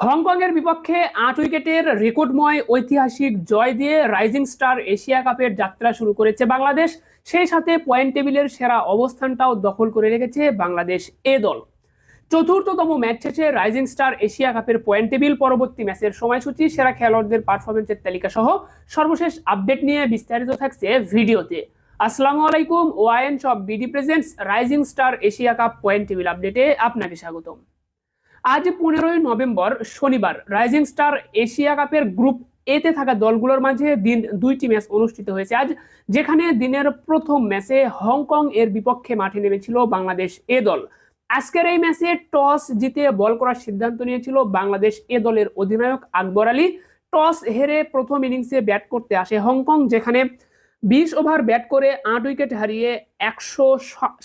হংকংয়ের বিপক্ষে আট উইকেটের রেকর্ডময় ঐতিহাসিক জয় দিয়ে রাইজিং স্টার এশিয়া কাপের যাত্রা শুরু করেছে বাংলাদেশ। সেই সাথে পয়েন্ট টেবিলের সেরা অবস্থানটাও দখল করে রেখেছে বাংলাদেশ এ দল। চতুর্থতম ম্যাচ শেষে রাইজিং স্টার এশিয়া কাপের পয়েন্ট টেবিল পরবর্তী ম্যাচের সময়সূচি, সেরা খেলোয়াড়দের পারফরমেন্সের তালিকা সহ সর্বশেষ আপডেট নিয়ে বিস্তারিত থাকছে ভিডিওতে। আসসালামু আলাইকুম wine shop BD presents, rising star Asia cup point table আপডেটে আপনাকে স্বাগতম। আজ পনেরোই নভেম্বর শনিবার রাইজিং স্টার এশিয়া কাপের গ্রুপ এতে থাকা দলগুলোর মাঝে দিন দুইটি ম্যাচ অনুষ্ঠিত হয়েছে। আজ যেখানে দিনের প্রথম ম্যাচে হংকং এর বিপক্ষে মাঠে নেমেছিল বাংলাদেশ এ দল। আজকের এই ম্যাচে টস জিতে বল করার সিদ্ধান্ত নিয়েছিল বাংলাদেশ এ দলের অধিনায়ক আকবর আলী। টস হেরে প্রথম ইনিংসে ব্যাট করতে আসে হংকং, যেখানে বিশ ওভার ব্যাট করে আট উইকেট হারিয়ে একশো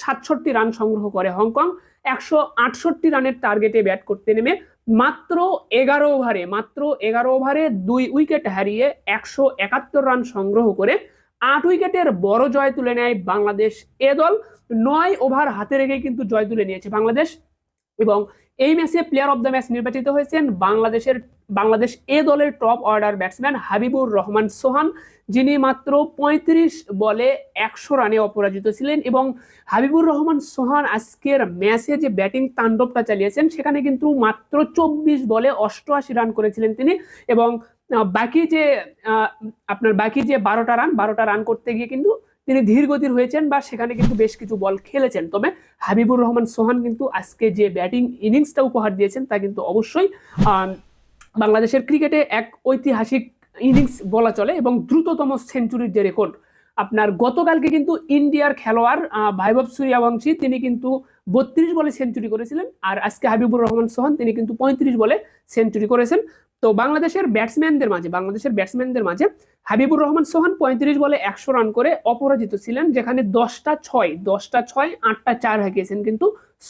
সাতষট্টি রান সংগ্রহ করে হংকং। একশো আটষট্টি রানের টার্গেটে ব্যাট করতে নেমে মাত্র এগারো ওভারে মাত্র এগারো ওভারে দুই উইকেট হারিয়ে একশো একাত্তর রান সংগ্রহ করে আট উইকেটের বড় জয় তুলে নেয় বাংলাদেশ এ দল। নয় ওভার হাতে রেখে কিন্তু জয় তুলে নিয়েছে বাংলাদেশ। এবং এই ম্যাচে প্লেয়ার অব দ্য ম্যাচ নির্বাচিত হয়েছেন বাংলাদেশের, বাংলাদেশ এ দলের top order batsman Habibur Rahman Sohan, যিনি মাত্র ৩৫ বলে একশো রানে অপরাজিত ছিলেন এবং হাবিবুর রহমান সোহান আজকের ম্যাচে যে ব্যাটিং তাণ্ডবটা চালিয়েছেন, সেখানে কিন্তু মাত্র চব্বিশ বলে অষ্টআশি রান করেছিলেন তিনি এবং বাকি যে আপনার বাকি যে বারোটা রান বারোটা রান করতে গিয়ে কিন্তু তিনি ধীর গতির হয়েছেন বা সেখানে কিন্তু বেশ কিছু বল খেলেছেন। তবে হাবিবুর রহমান সোহান কিন্তু আজকে যে ব্যাটিং ইনিংসটা উপহার দিয়েছেন তা কিন্তু অবশ্যই বাংলাদেশের ক্রিকেটে এক ঐতিহাসিক ইনিংস বলা চলে এবং দ্রুততম সেঞ্চুরির যে রেকর্ড, আপনার গতকালকে কিন্তু ইন্ডিয়ার খেলোয়াড় ভাইভব সূর্যবংশী তিনি কিন্তু বত্রিশ বলে সেঞ্চুরি করেছিলেন আর আজকে হাবিবুর রহমান সোহান তিনি কিন্তু পঁয়ত্রিশ বলে সেঞ্চুরি করেছেন। তো বাংলাদেশের ব্যাটসম্যানদের মাঝে, বাংলাদেশের ব্যাটসম্যানদের মাঝে হাবিবুর রহমান সোহান পঁয়ত্রিশ বলে একশো রান করে অপরাজিত ছিলেন, যেখানে দশটা ছয় দশটা ছয়, আটটা চার হাঁকিয়েছেন কিন্তু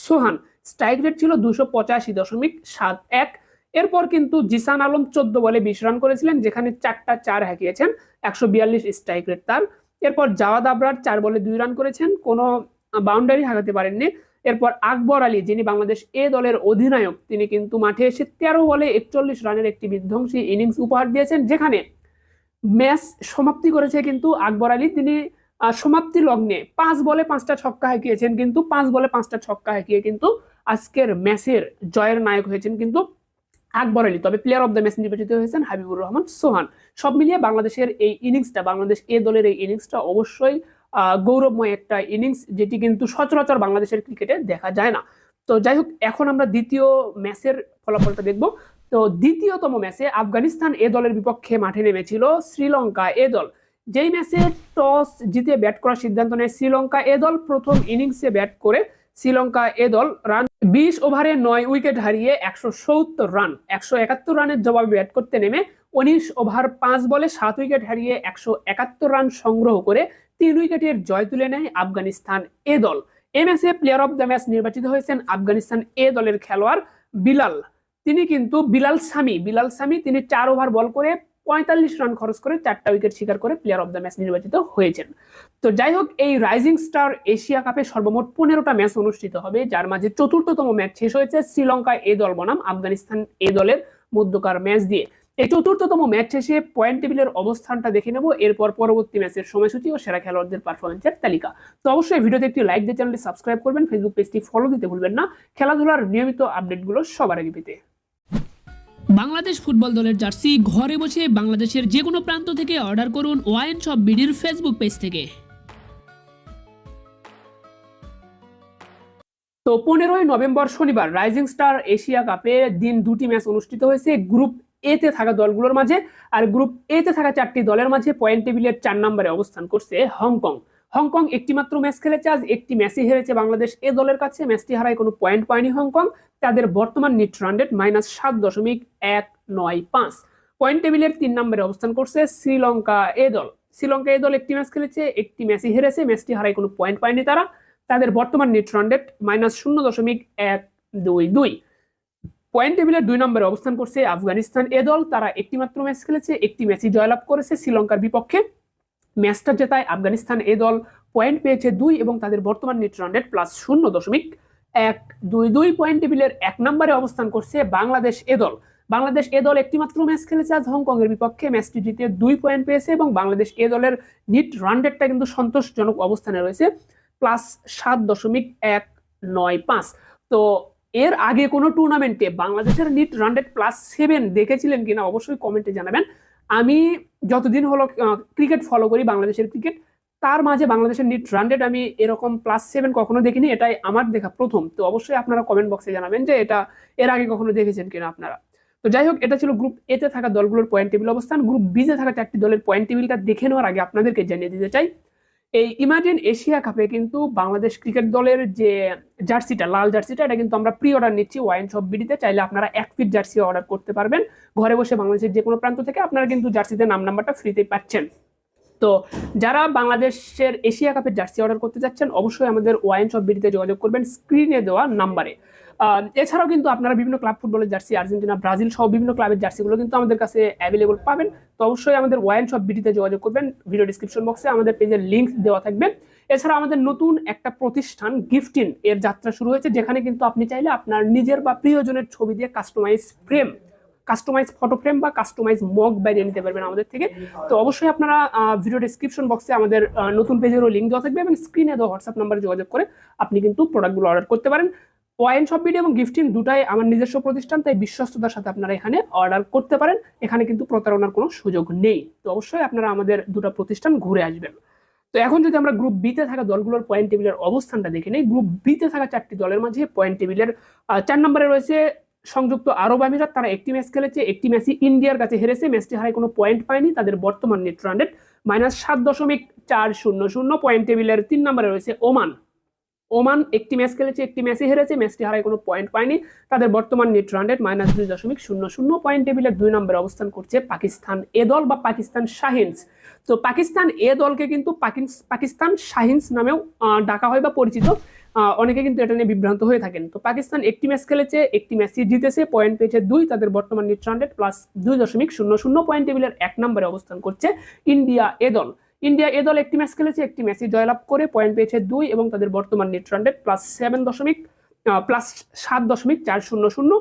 সোহান। স্ট্রাইক রেট ছিল দুশো পঁচাশি দশমিক সাত এক। এরপর কিন্তু জিসান আলম চোদ্দ বলে বিশ রান করেছিলেন, যেখানে চারটা চার হাঁকিয়েছেন, একশো বিয়াল্লিশ স্ট্রাইক রেট তার। এরপর জাওয়াদ আবরার চার বলে দুই রান করেছেন, কোনো বাউন্ডারি হাঁকাতে পারেননি। এরপর আকবর আলী, যিনি বাংলাদেশ এ দলের অধিনায়ক, তিনি কিন্তু মাঠে এসে তেরো বলে একচল্লিশ রানের একটি বিধ্বংসী ইনিংস উপহার দিয়েছেন, যেখানে ম্যাচ সমাপ্তি করেছে কিন্তু আকবর আলী। তিনি সমাপ্তি লগ্নে পাঁচ বলে পাঁচটা ছক্কা হাঁকিয়েছেন কিন্তু, পাঁচ বলে পাঁচটা ছক্কা হাঁকিয়ে কিন্তু আজকের ম্যাচের জয়ের নায়ক হয়েছেন কিন্তু আকবর আলী। তবে প্লেয়ার অব দ্য ম্যাচ নির্বাচিত হয়েছেন হাবিবুর রহমান সোহান। সব মিলিয়ে বাংলাদেশের এই ইনিংসটা, বাংলাদেশ এ দলের এই ইনিংসটা অবশ্যই গৌরবময় একটা ইনিংস যেটি কিন্তু সচরাচর বাংলাদেশের ক্রিকেটে দেখা যায় না। তো যাই হোক, এখন আমরা দ্বিতীয় ম্যাচের ফলাফলটা দেখব। তো দ্বিতীয়তম ম্যাচে আফগানিস্তান এ দলের বিপক্ষে মাঠে নেমেছিল শ্রীলঙ্কা এ দল। যেই ম্যাচে টস জিতে ব্যাট করার সিদ্ধান্ত নেয় শ্রীলঙ্কা এ দল, প্রথম ইনিংসে ব্যাট করে শ্রীলঙ্কা এ দল রান বিশ ওভারে নয় উইকেট হারিয়ে একশো সত্তর রান, একশো একাত্তর রানের জবাবে ব্যাট করতে নেমে উনিশ ওভার পাঁচ বলে সাত উইকেট হারিয়ে একশো একাত্তর রান সংগ্রহ করে তিন উইকেটের জয় তুলে নেয় আফগানিস্তান এ দল। এ প্লেয়ার অব দ্য ম্যাচ নির্বাচিত হয়েছেন আফগানিস্তান এ দলের খেলোয়াড় বিলাল। তিনি কিন্তু বিলাল সামি বিলাল সামি তিনি চার ওভার বল করে পঁয়তাল্লিশ রান খরচ করে চারটা উইকেট শিকার করে প্লেয়ার অব দ্য ম্যাচ নির্বাচিত হয়েছেন। তো যাই হোক, এই রাইজিং স্টার এশিয়া কাপে সর্বমোট পনেরোটা ম্যাচ অনুষ্ঠিত হবে, যার মাঝে চতুর্থতম ম্যাচ শেষ হয়েছে শ্রীলঙ্কা এ দল বনাম আফগানিস্তান এ দলের মধ্যকার ম্যাচ দিয়ে। এই চতুর্থতম ম্যাচ শেষে পয়েন্ট টেবিলের অবস্থানটা দেখে নেব। এরপর পরবর্তী ম্যাচের সময়সূচি ও সেরা খেলোয়াড়দের পারফরমেন্সের তালিকা। তো অবশ্যই ভিডিওতে একটি লাইক দিয়ে চ্যানেলটি সাবস্ক্রাইব করবেন। ফেসবুক পেজটি ফলো দিতে ভুলবেন না। খেলাধুলার নিয়মিত আপডেটগুলো সবার আগে পেতে। বাংলাদেশ ফুটবল দলের জার্সি ঘরে বসে বাংলাদেশের যে কোনো প্রান্ত থেকে অর্ডার করুন ওয়াইন শপ বিডির ফেসবুক পেজ থেকে। তো পনেরোই নভেম্বর শনিবার রাইজিং স্টার এশিয়া কাপে দিন দুটি ম্যাচ অনুষ্ঠিত হয়েছে। গ্রুপ এতে থাকা দলগুলোর মাঝে আর গ্রুপ এতে থাকা চারটি দলের মাঝে পয়েন্ট টেবিলের চার নম্বরে অবস্থান করছে হংকং। হংকং একটি মাত্র ম্যাচ খেলেছে, আজ একটি ম্যাচই হেরেছে বাংলাদেশ এ দলের কাছে। ম্যাচটি হারায় কোনো পয়েন্ট পায়নি হংকং। তাদের বর্তমান নিট রানডেট মাইনাস সাত দশমিক এক নয় পাঁচ। পয়েন্ট টেবিলের তিন নম্বরে অবস্থান করছে শ্রীলঙ্কা এ দল। শ্রীলঙ্কা এ দল একটি ম্যাচ খেলেছে, একটি ম্যাচই হেরেছে ম্যাচটি হারায় কোনো পয়েন্ট পায়নি তারা। তাদের বর্তমান নিট রানডেট মাইনাস শূন্য দশমিক এক দুই দুই। পয়েন্ট টেবিলের দুই নম্বরে অবস্থান করছে আফগানিস্তান। এ দল তারা একটি মাত্র ম্যাচ খেলেছে, একটি ম্যাচই জয়লাভ করেছে শ্রীলঙ্কার বিপক্ষে। ম্যাচটা জেতায় আফগানিস্তান। এ দল পয়েন্ট পেয়েছে দুই এবং তাদের বর্তমান নেট রান রেট প্লাস শূন্য দশমিক এক দুই দুই পয়েন্ট টেবিলের এক নম্বরে অবস্থান করছে বাংলাদেশ এ দল। বাংলাদেশ এ দল একটিমাত্র ম্যাচ খেলেছে আজ হংকং এর বিপক্ষে। ম্যাচটি জিতে দুই পয়েন্ট পেয়েছে এবং বাংলাদেশ এ দলের নিট রান রেটটা কিন্তু সন্তোষজনক অবস্থানে রয়েছে প্লাস সাত দশমিক এক নয় পাঁচ। তো এর আগে কোনো টুর্নামেন্টে বাংলাদেশের net run rate plus seven দেখেছিলেন কিনা অবশ্যই কমেন্টে জানাবেন। আমি যতদিন হলো ক্রিকেট ফলো করি, বাংলাদেশের ক্রিকেট তার মাঝে বাংলাদেশের নিট রান রেট আমি এরকম প্লাস সেভেন কখনো দেখিনি, এটাই আমার দেখা প্রথম। তো অবশ্যই আপনারা কমেন্ট বক্সে জানাবেন যে এটা এর আগে কখনো দেখেছেন কিনা আপনারা। তো যাই হোক, এটা ছিল গ্রুপ এতে থাকা দলগুলোর পয়েন্ট টেবিল অবস্থান। গ্রুপ বিতে থাকা চারটি দলের পয়েন্ট টেবিলটা দেখে নেওয়ার আগে আপনাদেরকে জানিয়ে দিতে চাই এই ইমাজিন এশিয়া কাপে কিন্তু বাংলাদেশ ক্রিকেট দলের যে জার্সিটা, লাল জার্সিটা, এটা কিন্তু আমরা প্রি অর্ডার নিচ্ছি ওয়াইন শপ বিডিতে চাইলে আপনারা এক ফিট জার্সি অর্ডার করতে পারবেন। ঘরে বসে বাংলাদেশের যে কোনো প্রান্ত থেকে আপনারা কিন্তু জার্সিতে নাম নাম্বারটা ফ্রিতেই পাচ্ছেন। তো যারা বাংলাদেশের এশিয়া কাপের জার্সি অর্ডার করতে যাচ্ছেন, অবশ্যই আমাদের ওয়াইন শপ বিডিতে যোগাযোগ করবেন স্ক্রিনে দেওয়া নাম্বারে। এছাড়াও কিন্তু আপনারা বিভিন্ন ক্লাব ফুটবলের জার্সি, আর্জেন্টিনা, ব্রাজিল সহ বিভিন্ন ক্লাবের জার্সিগুলো কিন্তু আমাদের কাছে অ্যাভেলেবল পাবেন। তো অবশ্যই আমাদের ওয়াইন শপ বিডিতে যোগাযোগ করবেন ভিডিও ডিসক্রিপশন বক্সে আমাদের পেজের লিঙ্ক দেওয়া থাকবে। এছাড়া আমাদের নতুন একটা প্রতিষ্ঠান গিফটিন এর যাত্রা শুরু হয়েছে, যেখানে কিন্তু আপনি চাইলে আপনার নিজের বা প্রিয়জনের ছবি দিয়ে customise frame customise photo frame বা কাস্টমাইজ মগ বাইরে নিতে পারবেন আমাদের থেকে। তো অবশ্যই আপনারা ভিডিও ডিসক্রিপশন বক্সে আমাদের নতুন পেজেরও লিঙ্ক দেওয়া থাকবে এবং স্ক্রিনে দেওয়া হোয়াটসঅ্যাপ নাম্বারে যোগাযোগ করে আপনি কিন্তু প্রোডাক্টগুলো অর্ডার করতে পারেন। ওয়াইন শপ ভিডিও এবং গিফটিং দুটাই আমার নিজস্ব প্রতিষ্ঠান, তাই বিশ্বস্ততার সাথে আপনারা এখানে অর্ডার করতে পারেন। এখানে কিন্তু প্রতারণার কোনো সুযোগ নেই। তো অবশ্যই আপনারা আমাদের দুটো প্রতিষ্ঠান ঘুরে আসবেন। তো এখন যদি আমরা গ্রুপ বিতে থাকা দলগুলোর পয়েন্ট টেবিলের অবস্থানটা দেখে নিই গ্রুপ বিতে থাকা চারটি দলের মাঝে পয়েন্ট টেবিলের চার নম্বরে রয়েছে সংযুক্ত আরব আমিরাত, তারা একটি ম্যাচ খেলেছে, একটি ম্যাচই ইন্ডিয়ার কাছে হেরেছে। ম্যাচটি হারায় কোনো পয়েন্ট পায়নি, তাদের বর্তমান নেট রান রেট মাইনাস সাত দশমিক চার শূন্য শূন্য। পয়েন্ট টেবিলের তিন নম্বরে রয়েছে ওমান। ওমান একটি ম্যাচ খেলেছে, একটি ম্যাচই হেরেছে, ম্যাচটি হারায় কোনো পয়েন্ট পায়নি, তাদের বর্তমান নেট রান রেট মাইনাস দুই দশমিক শূন্য শূন্য। পয়েন্ট টেবিলের দুই নম্বরে অবস্থান করছে পাকিস্তান এ দল বা পাকিস্তান শাহিনস। তো পাকিস্তান এ দলকে কিন্তু পাকিস- পাকিস্তান শাহিনস নামেও ডাকা হয় বা পরিচিত। অনেকে কিন্তু এটা নিয়ে বিভ্রান্ত হয়ে থাকেন। তো পাকিস্তান একটি ম্যাচ খেলেছে, একটি ম্যাচই জিতেছে পয়েন্ট পেয়েছে দুই, তাদের বর্তমান নেট হান্ড্রেড প্লাস দুই দশমিক শূন্য শূন্য পয়েন্ট টেবিলের এক নম্বরে অবস্থান করছে ইন্ডিয়া এ দল। ইন্ডিয়া এ দল একটি ম্যাচ খেলেছে, একটি ম্যাচই জয়লাভ করে পয়েন্ট পেয়েছে দুই এবং তাদের বর্তমান নেট হান্ড্রেড প্লাস সেভেন দশমিক প্লাস সাত দশমিক চার শূন্য শূন্য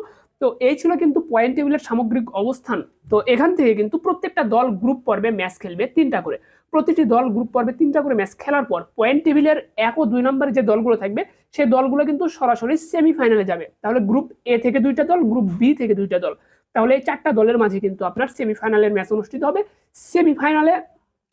তো এই ছিল কিন্তু পয়েন্ট টেবিলের সামগ্রিক অবস্থান। তো এখান থেকে কিন্তু প্রত্যেকটা দল গ্রুপ পর্বে ম্যাচ খেলবে তিনটা করে। প্রতিটি দল গ্রুপ পর্বে তিনটা করে ম্যাচ খেলার পর পয়েন্ট টেবিলের এক ও দুই নম্বরে যে দলগুলো থাকবে, সেই দলগুলো কিন্তু সরাসরি সেমিফাইনালে যাবে। তাহলে গ্রুপ এ থেকে দুইটা দল গ্রুপ বি থেকে দুইটা দল। তাহলে এই চারটা দলের মাঝে কিন্তু আপনার সেমিফাইনালের ম্যাচ অনুষ্ঠিত হবে। সেমিফাইনালে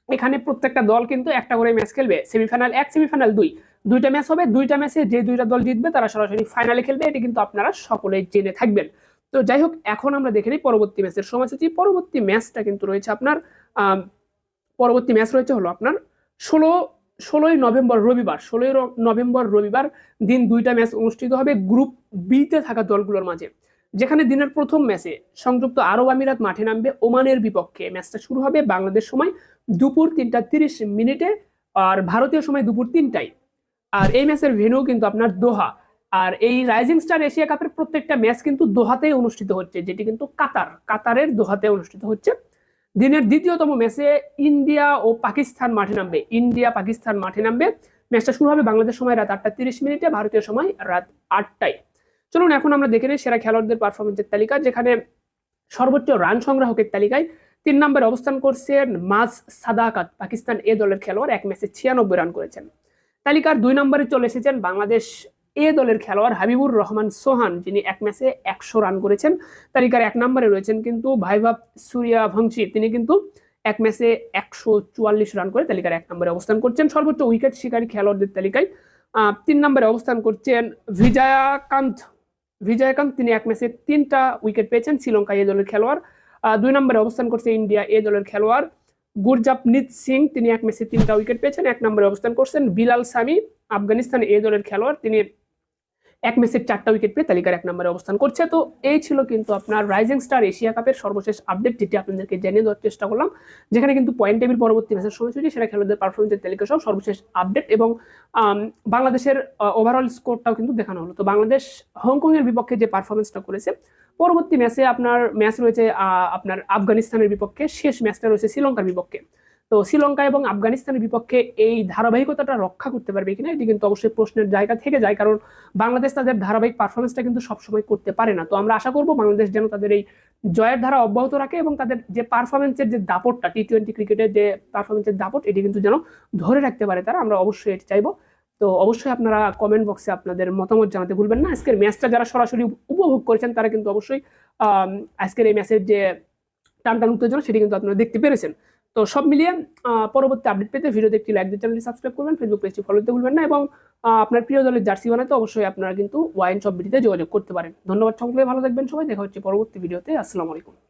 এখানে প্রত্যেকটা দল কিন্তু একটা করে ম্যাচ খেলবে। সেমিফাইনাল এক সেমিফাইনাল দুই। দুইটা ম্যাচ হবে, দুইটা ম্যাচে যে দুইটা দল জিতবে তারা সরাসরি ফাইনালে খেলবে, এটি কিন্তু আপনারা সকলেই জেনে থাকবেন। তো যাই হোক, এখন আমরা দেখে নিই পরবর্তী ম্যাচের সময়সূচি। পরবর্তী ম্যাচটা কিন্তু রয়েছে আপনার পরবর্তী ম্যাচ রয়েছে হলো আপনার ষোলো, ষোলোই নভেম্বর রবিবার, ষোলোই নভেম্বর রবিবার দিন দুইটা ম্যাচ অনুষ্ঠিত হবে গ্রুপ বিতে থাকা দলগুলোর মাঝে। যেখানে দিনের প্রথম ম্যাচে সংযুক্ত আরব আমিরাত মাঠে নামবে ওমানের বিপক্ষে। ম্যাচটা শুরু হবে বাংলাদেশ সময় দুপুর তিনটা তিরিশ মিনিটে, আর ভারতীয় সময় দুপুর তিনটায়। আর এই ম্যাচের ভেন্যু কিন্তু আপনার দোহা। আর এই রাইজিং স্টার এশিয়া কাপের প্রত্যেকটা ম্যাচ কিন্তু দোহাতেই অনুষ্ঠিত হচ্ছে, যেটি কিন্তু কাতার। কাতারের দোহাতে অনুষ্ঠিত হচ্ছে। দিনের দ্বিতীয়তম ম্যাচে ইন্ডিয়া ও পাকিস্তান মাঠে নামবে। ইন্ডিয়া, পাকিস্তান মাঠে নামবে। ম্যাচটা শুরু হবে বাংলাদেশ সময় রাত আটটা তিরিশ মিনিটে, ভারতীয় সময় রাত আটটায়। চলুন, এখন আমরা দেখে নিই সেরা খেলোয়াড়দের পারফরমেন্সের তালিকা, যেখানে সর্বোচ্চ রান সংগ্রাহকের তালিকায় তিন নম্বরে অবস্থান করছেন মাজ সাদাকাত। পাকিস্তান এ দলের খেলোয়াড়, এক ম্যাচে ছিয়ানব্বই রান করেছেন। তালিকার দুই নম্বরে চলে এসেছেন বাংলাদেশ এ দলের খেলোয়াড় হাবিবুর রহমান সোহান, যিনি এক ম্যাচে একশো রান করেছেন। তালিকার এক নম্বরে রয়েছেন কিন্তু ভাইভাব সুরিয়া ভংশি তিনি কিন্তু এক ম্যাচে একশো চুয়াল্লিশ রান করে তালিকার এক নম্বরে অবস্থান করছেন। সর্বোচ্চ উইকেট শিকারী খেলোয়াড়দের তালিকায় তিন নম্বরে অবস্থান করছেন বিজয়াকান্ত বিজয়কান্ত তিনি এক ম্যাচে তিনটা উইকেট পেয়েছেন, শ্রীলঙ্কা এ দলের খেলোয়াড়। দুই নম্বরে অবস্থান করছে ইন্ডিয়া এ দলের খেলোয়াড় গুরজাপনীত সিং, তিনি এক ম্যাচে তিনটা উইকেট পেয়েছেন, এক নম্বরে অবস্থান করছেন। বিলাল সামি, আফগানিস্তান এ দলের খেলোয়াড়, তিনি এক ম্যাচে চারটা উইকেট পেয়ে তালিকার এক নম্বরে অবস্থান করছে। তো এই ছিল কিন্তু আপনার রাইজিং স্টার এশিয়া কাপের সর্বশেষ আপডেট যেটি আপনাদেরকে জানিয়ে দেওয়ার চেষ্টা করলাম। যেখানে কিন্তু পয়েন্ট টেবিল পরবর্তী ম্যাচের সময়সূচি সেটা খেলোয়াড়দের পারফরমেন্সের তালিকা সহ সর্বশেষ আপডেট এবং বাংলাদেশের ওভারঅল স্কোরটাও কিন্তু দেখানো হলো। তো বাংলাদেশ হংকংয়ের বিপক্ষে যে পারফরমেন্সটা করেছে পরবর্তী ম্যাচে আপনার, ম্যাচ রয়েছে আপনার আফগানিস্তানের বিপক্ষে, শেষ ম্যাচটা রয়েছে শ্রীলঙ্কার বিপক্ষে। তো শ্রীলঙ্কা এবং আফগানিস্তানের বিপক্ষে এই ধারাবাহিকতাটা রক্ষা করতে পারবে কিনা, এটি কিন্তু অবশ্যই প্রশ্নের জায়গা থেকে যায়, কারণ বাংলাদেশ তাদের ধারাবাহিক পারফরমেন্সটা কিন্তু সবসময় করতে পারে না। তো আমরা আশা করব বাংলাদেশ যেন তাদের এই জয়ের ধারা অব্যাহত রাখে এবং তাদের যে পারফরমেন্সের যে দাপটটা টি টোয়েন্টি ক্রিকেটের যে পারফরমেন্সের দাপট, এটি কিন্তু যেন ধরে রাখতে পারে তারা, আমরা অবশ্যই এটি চাইব। তো অবশ্যই আপনারা কমেন্ট বক্সে আপনাদের মতামত জানাতে ভুলবেন না। আজকের ম্যাচটা যারা সরাসরি উপভোগ করেছেন, তারা কিন্তু অবশ্যই আজকের এই ম্যাচের যে টান টান উত্তেজনা, সেটি কিন্তু আপনারা দেখতে পেরেছেন। তো সব মিলিয়ে পরবর্তী আপডেট পেতে ভিডিওতে একটি লাইক দিয়ে চ্যানেলটি সাবস্ক্রাইব করবেন ফেসবুক পেজটি ফলো দিতে ভুলবেন না এবং আপনার প্রিয় দলের জার্সি বানাতে অবশ্যই আপনারা কিন্তু ওয়াইন শপ ভিডিওতে যোগাযোগ করতে পারেন। ধন্যবাদ সকলে ভালো থাকবেন সবাই, দেখা হচ্ছে পরবর্তী ভিডিওতে। আসসালামু আলাইকুম।